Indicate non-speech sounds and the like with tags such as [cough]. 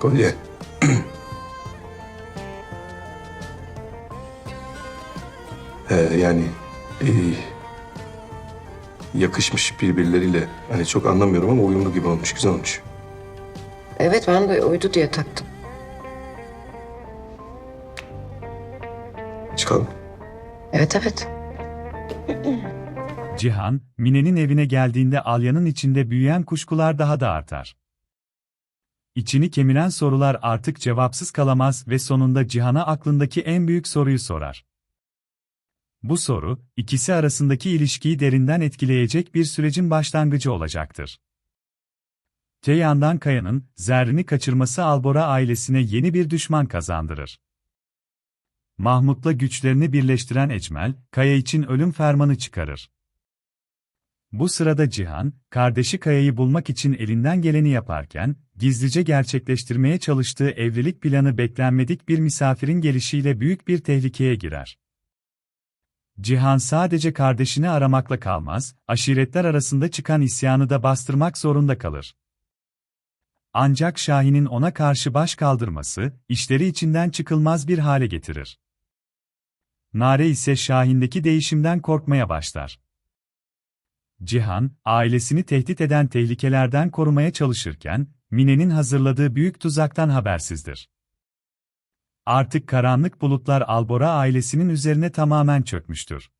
Kolye. [clears throat] Ee, yani e, yakışmış birbirleriyle. Hani çok anlamıyorum ama uyumlu gibi olmuş, güzel olmuş. Evet ben de uydu diye taktım. Çıkalım. Evet evet. Cihan, Mine'nin evine geldiğinde Alya'nın içinde büyüyen kuşkular daha da artar. İçini kemiren sorular artık cevapsız kalamaz ve sonunda Cihan'a aklındaki en büyük soruyu sorar. Bu soru, ikisi arasındaki ilişkiyi derinden etkileyecek bir sürecin başlangıcı olacaktır. Te Kaya'nın, Zerrin'i kaçırması Albora ailesine yeni bir düşman kazandırır. Mahmut'la güçlerini birleştiren Ecmel, Kaya için ölüm fermanı çıkarır. Bu sırada Cihan, kardeşi Kaya'yı bulmak için elinden geleni yaparken, gizlice gerçekleştirmeye çalıştığı evlilik planı beklenmedik bir misafirin gelişiyle büyük bir tehlikeye girer. Cihan sadece kardeşini aramakla kalmaz, aşiretler arasında çıkan isyanı da bastırmak zorunda kalır. Ancak Şahin'in ona karşı baş kaldırması, işleri içinden çıkılmaz bir hale getirir. Nare ise Şahin'deki değişimden korkmaya başlar. Cihan, ailesini tehdit eden tehlikelerden korumaya çalışırken, Mine'nin hazırladığı büyük tuzaktan habersizdir. Artık karanlık bulutlar Albora ailesinin üzerine tamamen çökmüştür.